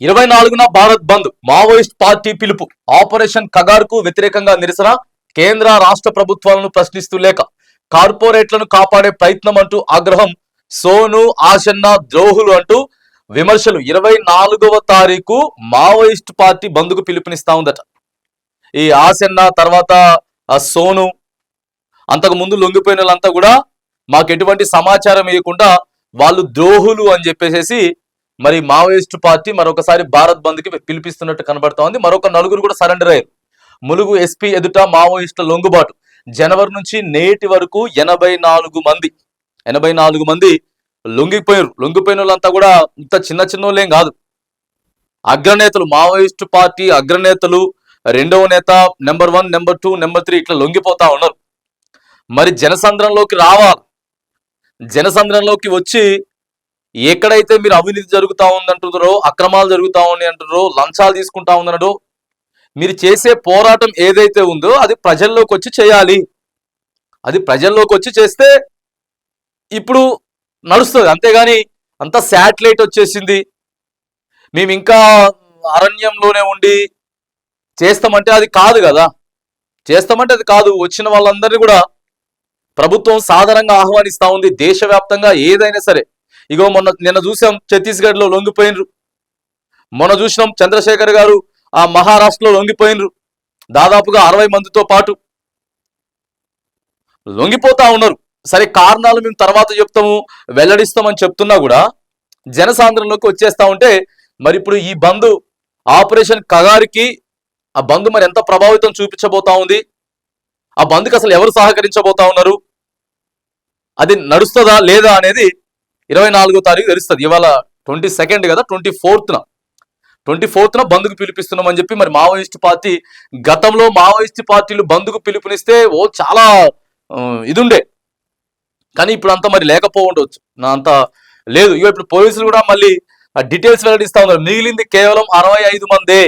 ఇరవై నాలుగున Bharat bandh Maoist party పిలుపు. ఆపరేషన్ కగార్కు వ్యతిరేకంగా నిరసన కేంద్ర రాష్ట్ర ప్రభుత్వాలను ప్రశ్నిస్తూ లేక కార్పొరేట్లను కాపాడే ప్రయత్నం అంటూ ఆగ్రహం. సోను ఆశన్న ద్రోహులు అంటూ విమర్శలు. ఇరవై నాలుగవ తారీఖు మావోయిస్ట్ పార్టీ బంద్కు పిలుపునిస్తా ఉందట. ఈ ఆశన్న తర్వాత సోను అంతకు ముందు లొంగిపోయిన వాళ్ళంతా కూడా మాకు ఎటువంటి సమాచారం ఇవ్వకుండా వాళ్ళు ద్రోహులు అని చెప్పేసి మరి మావోయిస్ట్ పార్టీ మరొకసారి భారత్ బంద్కి పిలిపిస్తున్నట్టు కనబడతా ఉంది మరొక నలుగురు కూడా సరెండర్ అయ్యారు. ములుగు ఎస్పీ ఎదుట మావోయిస్టుల లొంగుబాటు. జనవరి నుంచి నేటి వరకు ఎనభై నాలుగు మంది ఎనభై నాలుగు మంది లొంగిపోయారు లొంగిపోయిన వాళ్ళంతా కూడా ఇంత చిన్న చిన్న వాళ్ళేం కాదు. అగ్రనేతలు మావోయిస్టు పార్టీ అగ్రనేతలు రెండవ నేత number one number two number three ఇట్లా లొంగిపోతా ఉన్నారు. మరి జనసంద్రంలోకి రావాలి. జనసంద్రంలోకి వచ్చి ఎక్కడైతే మీరు అవినీతి జరుగుతూ ఉందంటున్నారో అక్రమాలు జరుగుతూ ఉన్నాయి అంటున్నారో లంచాలు తీసుకుంటా ఉన్నారో మీరు చేసే పోరాటం ఏదైతే ఉందో అది ప్రజల్లోకి వచ్చి చేయాలి. అది ప్రజల్లోకి వచ్చి చేస్తే ఇప్పుడు నడుస్తుంది. అంతేగాని అంత శాటిలైట్ వచ్చేసింది. మేము ఇంకా అరణ్యంలోనే ఉండి చేస్తామంటే అది కాదు కదా. చేస్తామంటే అది కాదు. వచ్చిన వాళ్ళందరినీ కూడా ప్రభుత్వం సాధారణంగా ఆహ్వానిస్తూ ఉంది. దేశవ్యాప్తంగా ఏదైనా సరే. ఇగో మొన్న నిన్న చూసాం ఛత్తీస్గఢ్లో లొంగిపోయినరు. మొన్న చూసినాం చంద్రశేఖర్ గారు ఆ మహారాష్ట్రలో లొంగిపోయినరు. దాదాపుగా అరవై మందితో పాటు లొంగిపోతా ఉన్నారు. సరే కారణాలు మేము తర్వాత చెప్తాము వెల్లడిస్తామని చెప్తున్నా కూడా జనసాంద్రంలోకి వచ్చేస్తా ఉంటే మరి ఇప్పుడు ఈ బంద్ ఆపరేషన్ కగారికి ఆ బంద్ మరి ఎంత ప్రభావితం చూపించబోతా ఉంది? ఆ బంద్కి అసలు ఎవరు సహకరించబోతా ఉన్నారు? అది నడుస్తుందా లేదా అనేది ఇరవై నాలుగో తారీఖు తెలుస్తుంది. ఇవాళ ట్వంటీ సెకండ్ కదా ట్వంటీ ఫోర్త్న. ట్వంటీ ఫోర్త్న బంద్కు పిలిపిస్తున్నామని చెప్పి మరి మావోయిస్ట్ పార్టీ గతంలో మావోయిస్ట్ పార్టీలు బంద్కు పిలుపునిస్తే ఓ చాలా ఇదుండే. ఇది ఉండే కానీ ఇప్పుడు అంతా మరి లేకపో ఉండవచ్చు నా అంత లేదు. ఇక ఇప్పుడు పోలీసులు కూడా మళ్ళీ ఆ డీటెయిల్స్ వెల్లడిస్తా ఉన్నారు. మిగిలింది కేవలం అరవై ఐదు మందే.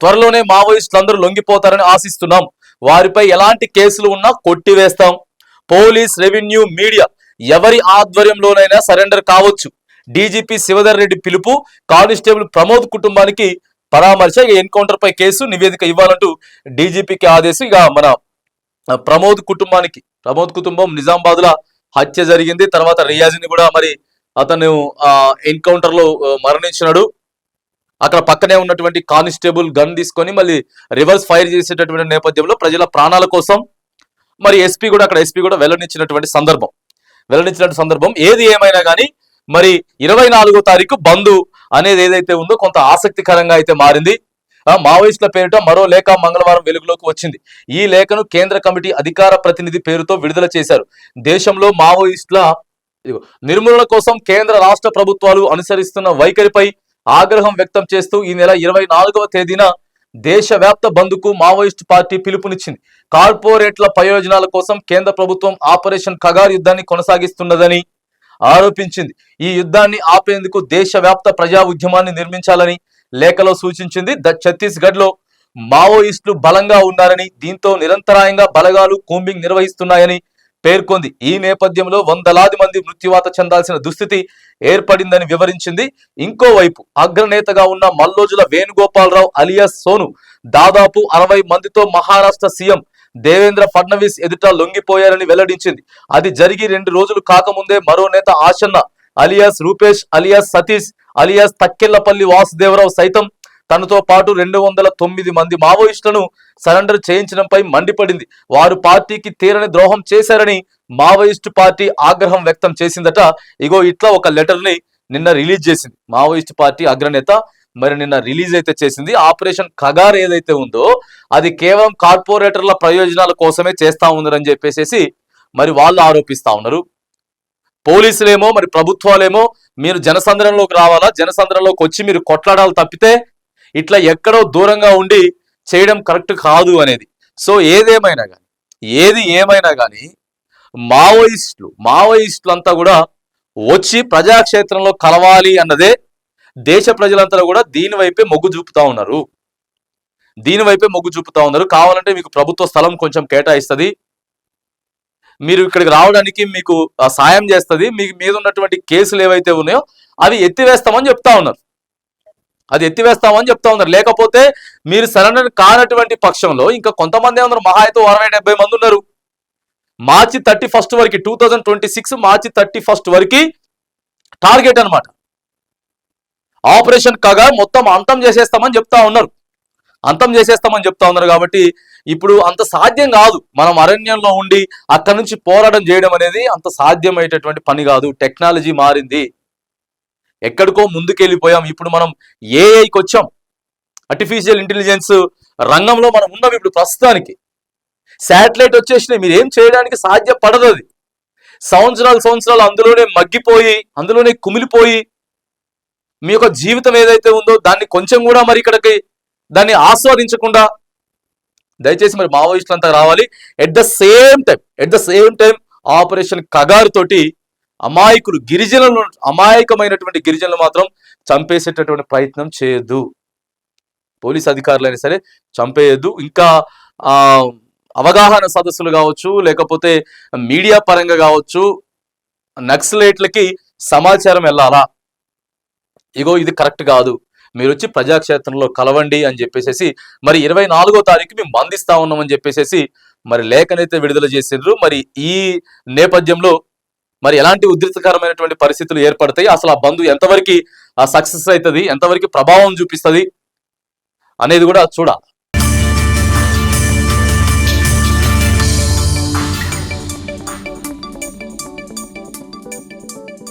త్వరలోనే మావోయిస్టులు అందరూ లొంగిపోతారని ఆశిస్తున్నాం. వారిపై ఎలాంటి కేసులు ఉన్నా కొట్టివేస్తాం. పోలీస్ రెవెన్యూ మీడియా ఎవరి ఆధ్వర్యంలోనైనా సరెండర్ కావచ్చు. డీజీపీ శివధర్ రెడ్డి పిలుపు కానిస్టేబుల్ ప్రమోద్ కుటుంబానికి పరామర్శ ఇక ఎన్కౌంటర్ పై కేసు నివేదిక ఇవ్వాలంటూ డీజీపీకి ఆదేశం. ఇక మన ప్రమోద్ కుటుంబానికి ప్రమోద్ కుటుంబం నిజామాబాద్లో హత్య జరిగింది. తర్వాత రియాజ్ని కూడా మరి అతను ఆ ఎన్కౌంటర్లో మరణించినాడు. అక్కడ పక్కనే ఉన్నటువంటి కానిస్టేబుల్ గన్ తీసుకొని మళ్ళీ రివర్స్ ఫైర్ చేసేటటువంటి నేపథ్యంలో ప్రజల ప్రాణాల కోసం మరి ఎస్పీ కూడా అక్కడ ఎస్పీ కూడా వెల్లడించినటువంటి సందర్భం. వెల్లడించిన సందర్భం. ఏది ఏమైనా కానీ మరి ఇరవై నాలుగో తారీఖు బంద్ అనేది ఏదైతే ఉందో కొంత ఆసక్తికరంగా అయితే మారింది. ఆ మావోయిస్టుల పేరిట మరో లేఖ మంగళవారం వెలుగులోకి వచ్చింది. ఈ లేఖను కేంద్ర కమిటీ అధికార ప్రతినిధి పేరుతో విడుదల చేశారు. దేశంలో మావోయిస్టుల నిర్మూలన కోసం కేంద్ర రాష్ట్ర ప్రభుత్వాలు అనుసరిస్తున్న వైఖరిపై ఆగ్రహం వ్యక్తం చేస్తూ ఈ నెల ఇరవై నాలుగవ తేదీన దేశవ్యాప్త బంద్కు మావోయిస్ట్ పార్టీ పిలుపునిచ్చింది. కార్పొరేట్ల ప్రయోజనాల కోసం కేంద్ర ప్రభుత్వం ఆపరేషన్ కగార్ యుద్ధాన్ని కొనసాగిస్తున్నదని ఆరోపించింది. ఈ యుద్ధాన్ని ఆపేందుకు దేశవ్యాప్త ప్రజా ఉద్యమాన్ని నిర్మించాలని లేఖలో సూచించింది ద ఛత్తీస్గఢ్లో మావోయిస్టులు బలంగా ఉన్నారని దీంతో నిరంతరాయంగా బలగాలు కూంబింగ్ నిర్వహిస్తున్నాయని పేర్కొంది. ఈ నేపథ్యంలో వందలాది మంది మృత్యువాత చెందాల్సిన దుస్థితి ఏర్పడిందని వివరించింది. ఇంకోవైపు అగ్రనేతగా ఉన్న మల్లోజుల వేణుగోపాలరావు అలియాస్ సోను దాదాపు అరవై మందితో మహారాష్ట్ర సీఎం దేవేంద్ర ఫడ్నవీస్ ఎదుట లొంగిపోయారని వెల్లడించింది. అది జరిగి రెండు రోజులు కాకముందే మరో నేత Ashanna alias Rupesh alias Satish alias Takkellapalli Vasudevarao సైతం తనతో పాటు రెండు వందల తొమ్మిది మంది మావోయిస్టులను సరెండర్ చేయించడంపై మండిపడింది. వారు పార్టీకి తీరని ద్రోహం చేశారని మావోయిస్టు పార్టీ ఆగ్రహం వ్యక్తం చేసిందట. ఇగో ఇట్లా ఒక లెటర్ని నిన్న రిలీజ్ చేసింది. మావోయిస్ట్ పార్టీ అగ్రనేత మరి నిన్న రిలీజ్ అయితే చేసింది. ఆపరేషన్ కగార్ ఏదైతే ఉందో అది కేవలం కార్పొరేటర్ల ప్రయోజనాల కోసమే చేస్తా ఉన్నారని చెప్పేసి మరి వాళ్ళు ఆరోపిస్తా ఉన్నారు. పోలీసులేమో మరి ప్రభుత్వాలేమో మీరు జనసంద్రంలోకి రావాలా? జనసంద్రంలోకి వచ్చి మీరు కొట్లాడాలి తప్పితే ఇట్లా ఎక్కడో దూరంగా ఉండి చేయడం కరెక్ట్ కాదు అనేది. సో ఏదేమైనా కానీ ఏది ఏమైనా కానీ మావోయిస్టులు మావోయిస్టులు అంతా కూడా వచ్చి ప్రజాక్షేత్రంలో కలవాలి అన్నదే దేశ ప్రజలంతా కూడా దీని వైపే మొగ్గు చూపుతా ఉన్నారు. దీనివైపే మొగ్గు చూపుతా ఉన్నారు. కావాలంటే మీకు ప్రభుత్వ స్థలం కొంచెం కేటాయిస్తుంది. మీరు ఇక్కడికి రావడానికి మీకు సాయం చేస్తుంది. మీకు మీద ఉన్నటువంటి కేసులు ఏవైతే ఉన్నాయో అవి ఎత్తివేస్తామని చెప్తా ఉన్నారు. అది ఎత్తివేస్తామని చెప్తా ఉన్నారు. లేకపోతే మీరు సరెండర్ కానటువంటి పక్షంలో ఇంకా కొంతమంది ఉన్నారు మహా అయితే అరవై డెబ్బై మంది ఉన్నారు. మార్చి థర్టీ ఫస్ట్ వరకు two thousand twenty six March thirty first వరకు టార్గెట్ అన్నమాట. ఆపరేషన్ కాగా మొత్తం అంతం చేసేస్తామని చెప్తా ఉన్నారు. అంతం చేసేస్తామని చెప్తా ఉన్నారు కాబట్టి ఇప్పుడు అంత సాధ్యం కాదు. మనం అరణ్యంలో ఉండి అక్కడి నుంచి పోరాటం చేయడం అనేది అంత సాధ్యమయ్యేటటువంటి పని కాదు. టెక్నాలజీ మారింది. ఎక్కడికో ముందుకెళ్ళిపోయాం. ఇప్పుడు మనం ఏఐకి వచ్చాం. ఆర్టిఫిషియల్ ఇంటెలిజెన్స్ రంగంలో మనం ఉన్నాం ఇప్పుడు ప్రస్తుతానికి. శాటిలైట్ వచ్చేసినాయి. మీరు ఏం చేయడానికి సాధ్యపడదు అది. సంవత్సరాలు సంవత్సరాలు అందులోనే మగ్గిపోయి అందులోనే కుమిలిపోయి మీ యొక్క జీవితం ఏదైతే ఉందో దాన్ని కొంచెం కూడా మరి ఇక్కడికి దాన్ని ఆస్వాదించకుండా దయచేసి మరి మావోయిస్టులంతా రావాలి. At the same time at the same time operation Kagar తోటి అమాయకులు గిరిజనులు అమాయకమైనటువంటి గిరిజనులు మాత్రం చంపేసేటటువంటి ప్రయత్నం చేయొద్దు. పోలీస్ అధికారులైనా సరే చంపేయద్దు. ఇంకా అవగాహన సదస్సులు కావచ్చు లేకపోతే మీడియా పరంగా కావచ్చు నక్సలైట్లకి సమాచారం వెళ్ళాలా? ఇగో ఇది కరెక్ట్ కాదు. మీరు వచ్చి ప్రజాక్షేత్రంలో కలవండి అని చెప్పేసి మరి ఇరవై నాలుగో తారీఖు మేము బంధిస్తా ఉన్నామని చెప్పేసి మరి లేఖనైతే విడుదల చేసిండ్రు. మరి ఈ నేపథ్యంలో మరి ఎలాంటి ఉధృతకరమైనటువంటి పరిస్థితులు ఏర్పడతాయి? అసలు ఆ బంధు ఎంతవరకు సక్సెస్ అవుతుంది? ఎంతవరకు ప్రభావం చూపిస్తుంది? అనేది కూడా చూడాలి.